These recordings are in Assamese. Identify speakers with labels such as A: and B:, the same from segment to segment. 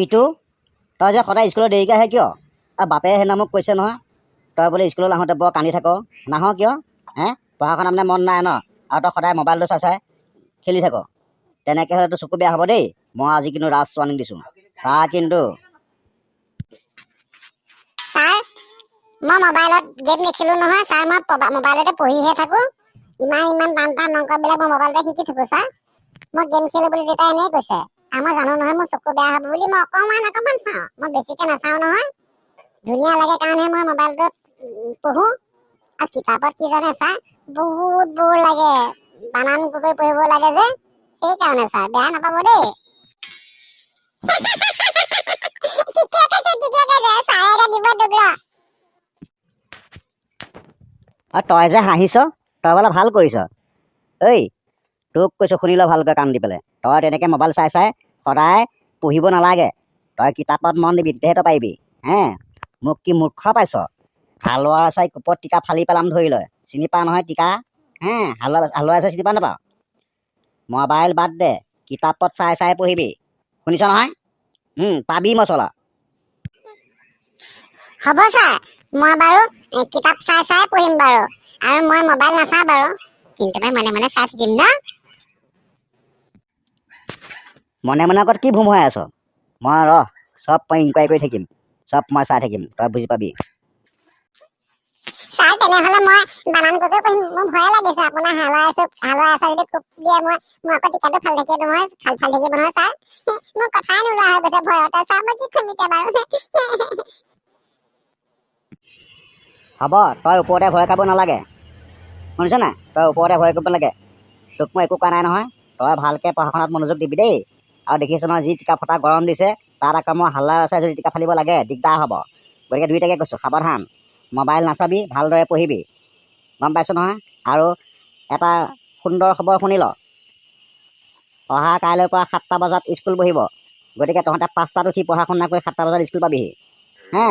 A: পিটু তই যে সদায় স্কুলত দেৰিকৈ আহে কিয়? আৰু বাপে সেইদিনা মোক কৈছে নহয় তই বোলে স্কুলত আহোঁতে বৰ কান্দি থাক নাহ কিয়? হে? পঢ়া শুনা মানে মন নাই ন? আৰু তই সদায় মোবাইলটো চাই চাই খেলি থাক। তেনেকৈ হ'লেতো চকু বেয়া হ'ব দেই মই আজি কিন্তু ৰাজ ৱাৰ্ণিং দিছোঁ। চা কিন্তু
B: ছাৰ মই মোবাইলত গেম নেখেলো নহয় ছাৰ মই মোবাইলতে পঢ়িহে থাকো। ইমান ইমান টান টান অংকবিলাক মই মোবাইলতে শিকি থাকো ছাৰ। মই গেম খেলো বুলি দেউতাই এনেই কৈছে। আৰু মই জানো নহয়, মোৰ চকু বেয়া হ'ব বুলি মই অকণমান অকণমান চাওঁ। মই বেছিকৈ নাচাওঁ নহয়। ধুনীয়া লাগে কাৰণেহে মই মোবাইলটোত পঢ়ো। আৰু কিতাপত কি জানে ছাৰ বহুত বোৰ লাগে। বানান কৰি পঢ়িব লাগে যে। সেইকাৰণে ছাৰ বেয়া নাপাব দেই। তোক
A: তই যে হাঁহিছ, তই বোলে ভালো কৰিছ। ঐ, তোক কৈছোঁ, শুনি ল ভালকৈ কাণ দি পেলাই। তই তেনেকৈ মোবাইল চাই চাই সদায় পঢ়িব নালাগে। তই কিতাপত মন দিবি তেতিয়াহে তই পাৰিবি হে? মোক কি মূৰ্খ পাইছ? হালোৱা চাই কোপত টিকা ফালি পেলাম ধৰি লয়। চিনি পা নহয় টিকা? হে? হালোৱা হালোৱা চাই চিনি পা নাপাওঁ মোবাইল বাদ দে কিতাপত চাই চাই পঢ়িবি। শুনিছ নহয়? পাবি মচলা।
B: হ'ব ছাৰ মই বাৰু কিতাপ চাই চাই পঢ়িম বাৰু। আৰু মই মোবাইল নাচাওঁ বাৰু। কিন্তু মই মনে মনে চাই থাকিম ন?
A: মনে মনে আগত কি ভুমুৱাই আছ? মই ৰহ চব মই ইনকুৱাৰী কৰি থাকিম। চব মই চাই থাকিম তই বুজি পাবি।
B: ছাৰ তেনেহ'লে মই বানান কৰি পঢ়িম মোৰ ভয়ে লাগিছে আপোনাৰ হালোৱা আছো হালোৱা আছা যদি খুব দিয়ে মই মোৰ আকৌ টিকাটো ভাল থাকিব নহয় ভাল ভাল থাকিব নহয় ছাৰ। মোৰ কথাই নোলোৱা হৈ গৈছে ভয়তে ছাৰ মই কি কৰিম এতিয়া বাৰু?
A: হ'ব তই ওপৰতে ভয় খাব নালাগে। শুনিছ নাই? তই ওপৰতে ভয় কৰিব নালাগে। তোক মই একো কোৱা নাই নহয়। তই ভালকৈ পঢ়া শুনাত মনোযোগ দিবি দেই। আৰু দেখিছ নহয় যি টিকা ফটা গৰম দিছে তাত আকৌ মই হাল্লা আছে যদি টিকা ফালিব লাগে দিগদাৰ হ'ব। গতিকে দুইটাকে কৈছোঁ সাৱধান। মোবাইল নাচাবি ভালদৰে পঢ়িবি। গম পাইছ নহয়? আৰু এটা সুন্দৰ খবৰ শুনি ল। অহা কাইলৈৰ পৰা সাতটা বজাত স্কুল বহিব। গতিকে তহঁতে পাঁচটাত উঠি পঢ়া শুনা কৰি সাতটা বজাত স্কুল পাবিহি। হে?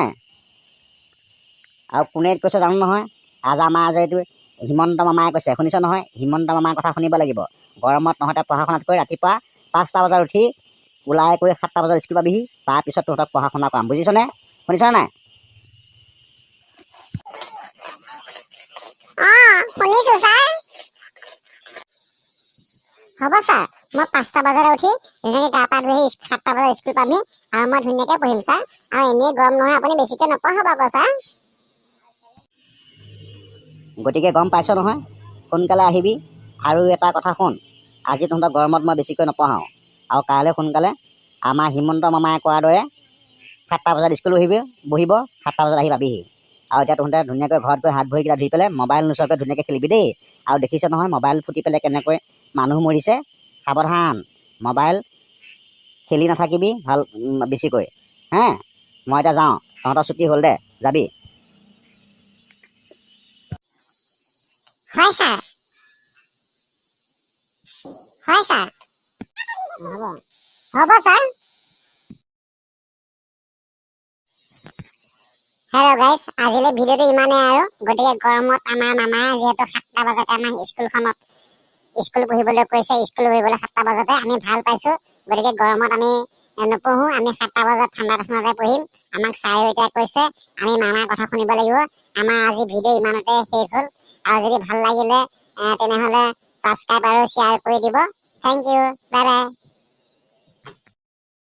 A: আৰু কোনে কৈছে জানো নহয়? আজ আমাৰ আজি এইটো হিমন্ত মামাই কৈছে। শুনিছ নহয়? হিমন্ত মামাৰ কথা শুনিব লাগিব। গৰমত তহঁতে পঢ়া শুনাতকৈ ৰাতিপুৱা পাঁচটা বজাত উঠি ওলাই কৰি সাতটা বজাত স্কুল পাবিহি তাৰপিছত তহঁতক পঢ়া শুনা কৰাম। বুজিছনে? শুনিছনে নাই?
B: অঁ শুনিছো ছাৰ। হ'ব ছাৰ মই পাঁচটা বজাতে উঠি ধুনীয়াকৈ গা পা ধুই সাতটা বজাত স্কুল পামহি আৰু মই ধুনীয়াকৈ পঢ়িম ছাৰ। আৰু এনেই গৰম নহয় আপুনি বেছিকৈ নপঢ়াব আকৌ ছাৰ।
A: গতিকে গম পাইছ নহয়? সোনকালে আহিবি। আৰু এটা কথা শুন আজি তহঁতক গৰমত মই বেছিকৈ নপঢ়াওঁ। আৰু কাইলৈ সোনকালে আমাৰ হিমন্ত মামাই কোৱাৰ দৰে সাতটা বজাত স্কুল বহিব বহিব সাতটা বজাত আহি পাবিহি। আৰু এতিয়া তহঁতে ধুনীয়াকৈ ঘৰত গৈ হাত ভৰিকেইটা ধুই পেলাই মোবাইল নোচোৱাকৈ ধুনীয়াকৈ খেলিবি দেই। আৰু দেখিছ নহয় মোবাইল ফুটি পেলাই কেনেকৈ মানুহ মৰিছে। সাৱধান মোবাইল খেলি নাথাকিবি ভাল বেছিকৈ। হে মই এতিয়া যাওঁ তহঁতৰ ছুটি হ'ল দে যাবি।
B: হয় ছাৰ। হয় ছাৰ। হ'ব হ'ব ছাৰ। হেল্ল' গাইজ আজিলৈ ভিডিঅ'টো ইমানেই আৰু। গতিকে গৰমত আমাৰ মামাই যিহেতু সাতটা বজাতে আমাৰ স্কুলখনত স্কুল পঢ়িবলৈ কৈছে স্কুল পঢ়িবলৈ সাতটা বজাতে আমি ভাল পাইছোঁ। গতিকে গৰমত আমি নপঢ়োঁ আমি সাতটা বজাত ঠাণ্ডা ঠাণ্ডাতে পঢ়িম। আমাক ছাৰেও এতিয়া কৈছে আমি মামাৰ কথা শুনিব লাগিব। আমাৰ আজি ভিডিঅ' ইমানতে শেষ হ'ল। আৰু যদি ভাল লাগিলে তেনেহ'লে ছাবস্ক্ৰাইব আৰু শ্বেয়াৰ কৰি দিব। Thank you, bye bye.